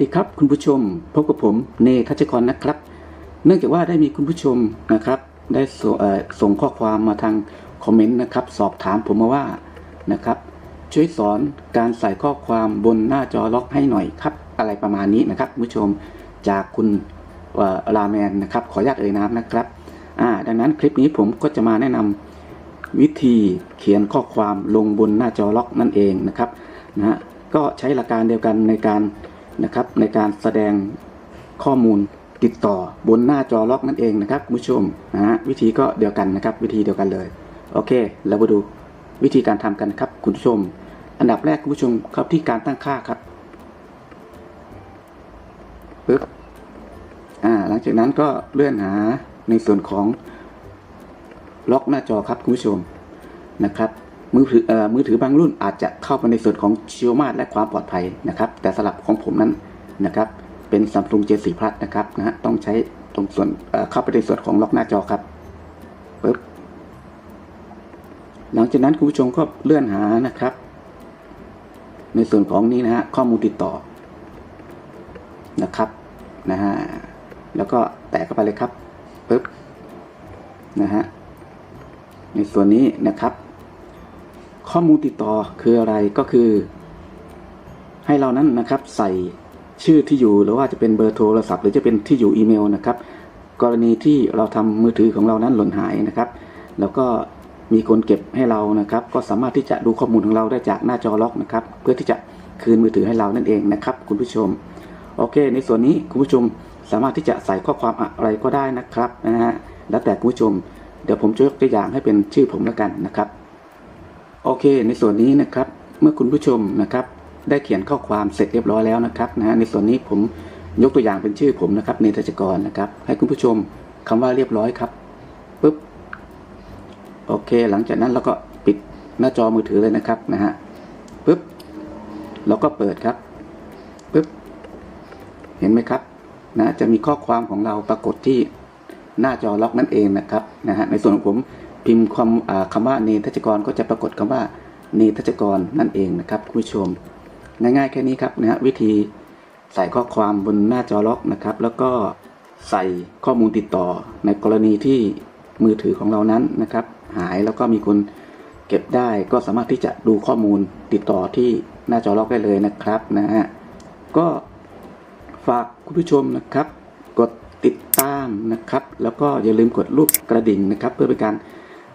ดีครับคุณผู้ชมพบกับผมเนทัชกรนะครับ เนื่องจากว่าได้มีคุณผู้ชมนะครับ ได้สงเอ่อส่งข้อความมาทางคอมเมนต์นะครับ สอบถามผมมาว่านะครับ ช่วยสอนการใส่ข้อความบนหน้าจอล็อกให้หน่อยครับ อะไรประมาณนี้นะครับคุณผู้ชมจากคุณเอ่อลาแมนนะครับ ขออนุญาตเอ่ยนามนะครับดังนั้นคลิปนี้ผมก็จะมาแนะนำวิธีเขียนข้อความลงบนหน้าจอล็อกนั่นเองนะครับนะฮะก็ใช้หลักการเดียวกันในการ นะครับในการแสดงข้อมูลติดต่อบนหน้าจอล็อกนั่นเองนะครับคุณผู้ชมนะฮะวิธีก็เดียวกันนะครับ วิธีเดียวกันเลยโอเคเรามาดูวิธีการทำกันครับคุณผู้ชม อันดับแรกคุณผู้ชมเข้าที่การตั้งค่าครับปึ๊บอ่าหลังจากนั้นก็เลื่อนหาในส่วนของล็อกหน้าจอครับคุณผู้ชมนะครับ มือถืออมือถือบางรุ่นอาจจะเข้าไปในส่วนของเชียวมาตและความปลอดภัยนะครับ แต่สำหรับของผมนั้นนะครับ เป็น Samsung J4 Plus นะครับนะฮะต้องใช้ตรงส่วนเอ่อเข้าไปในส่วนของล็อกหน้าจอครับปึ๊บหลังจากนั้นคุณผู้ชมก็เลื่อนหานะครับ ในส่วนของนี้นะฮะข้อมูลติดต่อนะครับนะฮะแล้วก็แตะเข้าไปเลยครับปึ๊บนะฮะในส่วนนี้นะครับ ข้อมูลติดต่อคืออะไรก็คือ ให้เรานั้นนะครับใส่ชื่อที่อยู่หรือว่าจะเป็นเบอร์โทรศัพท์ หรือจะเป็นที่อยู่อีเมลนะครับ กรณีที่เราทำมือถือของเรานั้นหล่นหายนะครับ แล้วก็มีคนเก็บให้เรานะครับ ก็สามารถที่จะดูข้อมูลของเราได้จากหน้าจอล็อกนะครับ เพื่อที่จะคืนมือถือให้เรานั่นเองนะครับ คุณผู้ชม โอเค ในส่วนนี้คุณผู้ชมสามารถที่จะใส่ข้อความอะไรก็ได้นะครับนะฮะแล้วแต่คุณผู้ชม เดี๋ยวผมจะยกตัวอย่างให้เป็นชื่อผมแล้วกันนะครับ โอเค ในส่วนนี้นะครับเมื่อคุณผู้ชมนะครับ ได้เขียนข้อความเสร็จเรียบร้อยแล้วนะครับนะฮะในส่วนนี้ผมยกตัวอย่างเป็นชื่อผมนะครับเนทจกรนะครับ ให้คุณผู้ชมคำว่าเรียบร้อยครับปุ๊บโอเค หลังจากนั้นเราก็ปิดหน้าจอมือถือเลยนะครับนะฮะปุ๊บเราก็เปิดครับปุ๊บเห็นไหมครับนะจะมีข้อความของเราปรากฏที่หน้าจอล็อกนั่นเองนะครับนะฮะในส่วนของผม พิมพ์คำอ่าคำว่าเนทัชกรก็จะปรากฏคำว่าเนทัชกรนั่นเองนะครับคุณผู้ชม ง่ายๆแค่นี้ครับนะฮะวิธีใส่ข้อความบนหน้าจอล็อกนะครับ แล้วก็ใส่ข้อมูลติดต่อในกรณีที่มือถือของเรานั้นนะครับ หายแล้วก็มีคนเก็บได้ก็สามารถที่จะดูข้อมูลติดต่อที่หน้าจอล็อกได้เลยนะครับนะฮะก็ฝากคุณผู้ชมนะครับ กดติดตามนะครับ แล้วก็อย่าลืมกดรูปกระดิ่งนะครับ เพื่อเป็นการ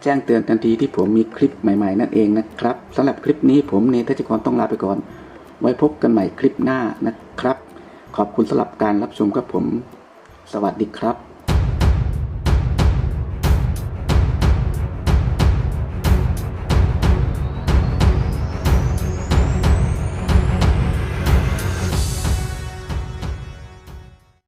แจ้งเตือนทันทีที่ผมมีคลิปใหม่ๆนั่นเองนะครับสำหรับคลิปนี้ผมเนทัชกรต้องลาไปก่อน ไว้พบกันใหม่คลิปหน้านะครับ ขอบคุณสำหรับการรับชมครับผม สวัสดีครับ